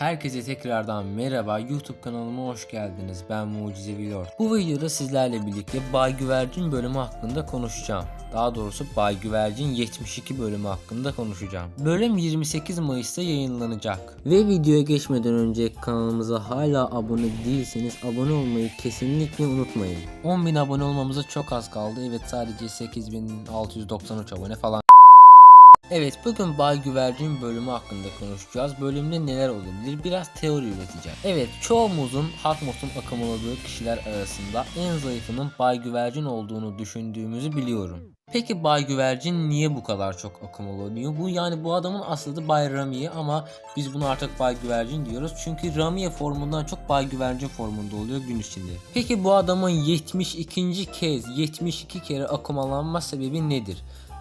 Herkese tekrardan merhaba YouTube kanalıma hoş geldiniz. Ben Mucizevi Lord. Bu videoda sizlerle birlikte Bay Güvercin bölümü hakkında konuşacağım. Daha doğrusu Bay Güvercin 72 bölümü hakkında konuşacağım. Bölüm 28 Mayıs'ta yayınlanacak. Ve videoya geçmeden önce kanalımıza hala abone değilseniz abone olmayı kesinlikle unutmayın. 10.000 abone olmamıza çok az kaldı. Evet sadece 8693 abone falan. Evet bugün Bay Güvercin bölümü hakkında konuşacağız. Bölümde neler olabilir? Biraz teori üreteceğim. Evet çoğumuzun Hakmot'un akımladığı kişiler arasında en zayıfının Bay Güvercin olduğunu düşündüğümüzü biliyorum. Peki Bay Güvercin niye bu kadar çok akımlanıyor? Bu yani bu adamın aslı Bay Ramiye ama biz bunu artık Bay Güvercin diyoruz. Çünkü Ramiye formundan çok Bay Güvercin formunda oluyor gün içinde. Peki bu adamın 72. kez 72 kere akımalanma sebebi nedir?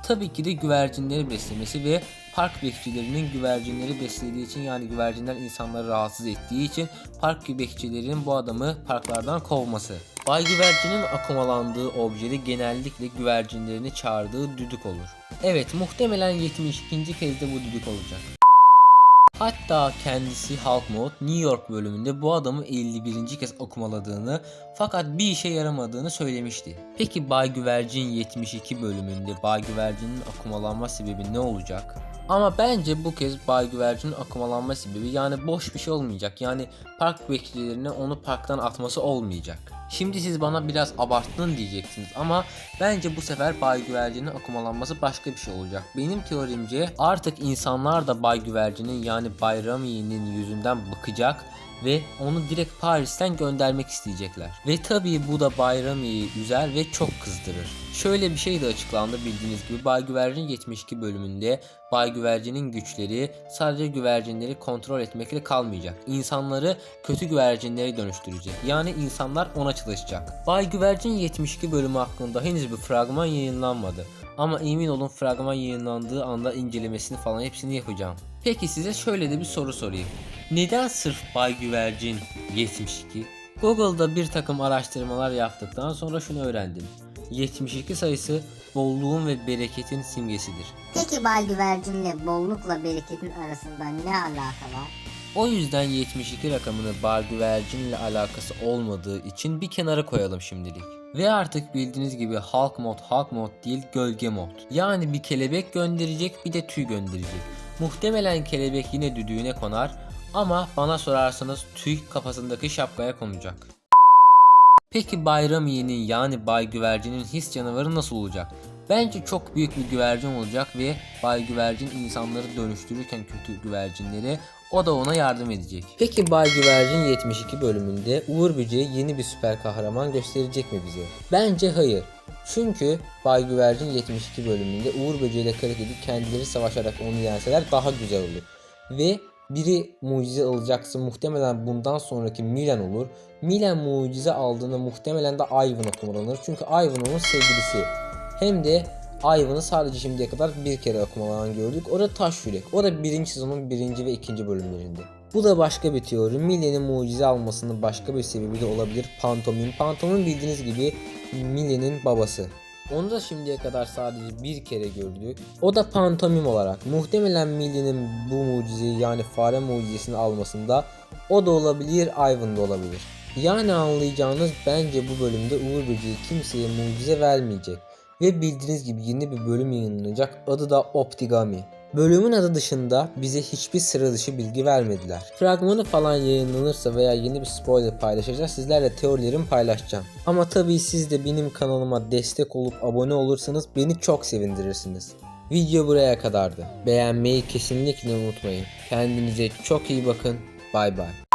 Tabii ki de güvercinleri beslemesi ve park bekçilerinin güvercinleri beslediği için yani güvercinler insanları rahatsız ettiği için park bekçilerinin bu adamı parklardan kovması. Bay güvercinin akumalandığı objede genellikle güvercinlerini çağırdığı düdük olur. Evet muhtemelen 72. kez de bu düdük olacak. Hatta kendisi Hulk Mode New York bölümünde bu adamı 51. kez okumaladığını fakat bir işe yaramadığını söylemişti. Peki Bay Güvercin 72 bölümünde Bay Güvercin'in akumalanma sebebi ne olacak? Ama bence bu kez Bay Güvercin'in akumalanma sebebi yani boş bir şey olmayacak. Yani park bekçilerine onu parktan atması olmayacak. Şimdi siz bana biraz abarttın diyeceksiniz ama bence bu sefer Bay Güvercin'in akumalanması başka bir şey olacak. Benim teorimce artık insanlar da Bay Güvercin'in yani Bay Rami'nin yüzünden bıkacak ve onu direkt Paris'ten göndermek isteyecekler. Ve tabii bu da Bay Rami'yi üzer ve çok kızdırır. Şöyle bir şey de açıklandı bildiğiniz gibi Bay Güvercin 72 bölümünde Bay Güvercin'in güçleri sadece güvercinleri kontrol etmekle kalmayacak. İnsanları kötü güvercinlere dönüştürecek. Yani insanlar ona çalışacak. Bay Güvercin 72 bölümü hakkında henüz bir fragman yayınlanmadı. Ama emin olun fragman yayınlandığı anda incelemesini falan hepsini yapacağım. Peki size şöyle de bir soru sorayım. Neden sırf Bay Güvercin 72? Google'da bir takım araştırmalar yaptıktan sonra şunu öğrendim. 72 sayısı bolluğun ve bereketin simgesidir. Peki Bay Güvercin'le bollukla bereketin arasında ne alaka var? O yüzden 72 rakamını Bay Güvercin ile alakası olmadığı için bir kenara koyalım şimdilik. Ve artık bildiğiniz gibi Hulk mod Hulk mod değil gölge mod. Yani bir kelebek gönderecek bir de tüy gönderecek. Muhtemelen kelebek yine düdüğüne konar ama bana sorarsanız tüy kafasındaki şapkaya konacak. Peki Bayramiye'nin yani Bay Güvercin'in his canavarı nasıl olacak? Bence çok büyük bir güvercin olacak ve Bay Güvercin insanları dönüştürürken kötü güvercinleri o da ona yardım edecek. Peki Bay Güvercin 72 bölümünde Uğur Böceği yeni bir süper kahraman gösterecek mi bize? Bence hayır. Çünkü Bay Güvercin 72 bölümünde Uğur Böceği ile kara kendileri savaşarak onu yenseler daha güzel olur. Ve biri mucize alacaksa muhtemelen bundan sonraki Milan olur. Milan mucize aldığında muhtemelen de Ivan okumalanır. Çünkü Ivan onun sevgilisi. Hem de Ivan'ı sadece şimdiye kadar bir kere okumalanan gördük. O da Taş Yürek. O da birinci sezonun birinci ve ikinci bölümlerinde. Bu da başka bir teori. Millie'nin mucize almasının başka bir sebebi de olabilir. Pantomim. Pantomim bildiğiniz gibi Millie'nin babası. Onu da şimdiye kadar sadece bir kere gördük. O da pantomim olarak. Muhtemelen Millie'nin bu mucizeyi yani fare mucizesini almasında o da olabilir, Ivan da olabilir. Yani anlayacağınız bence bu bölümde Uğur Böceği kimseye mucize vermeyecek. Ve bildiğiniz gibi yeni bir bölüm yayınlanacak. Adı da Optigami. Bölümün adı dışında bize hiçbir sıra dışı bilgi vermediler. Fragmanı falan yayınlanırsa veya yeni bir spoiler paylaşacağız sizlerle teorilerimi paylaşacağım. Ama tabii siz de benim kanalıma destek olup abone olursanız beni çok sevindirirsiniz. Video buraya kadardı. Beğenmeyi kesinlikle unutmayın. Kendinize çok iyi bakın. Bay bay.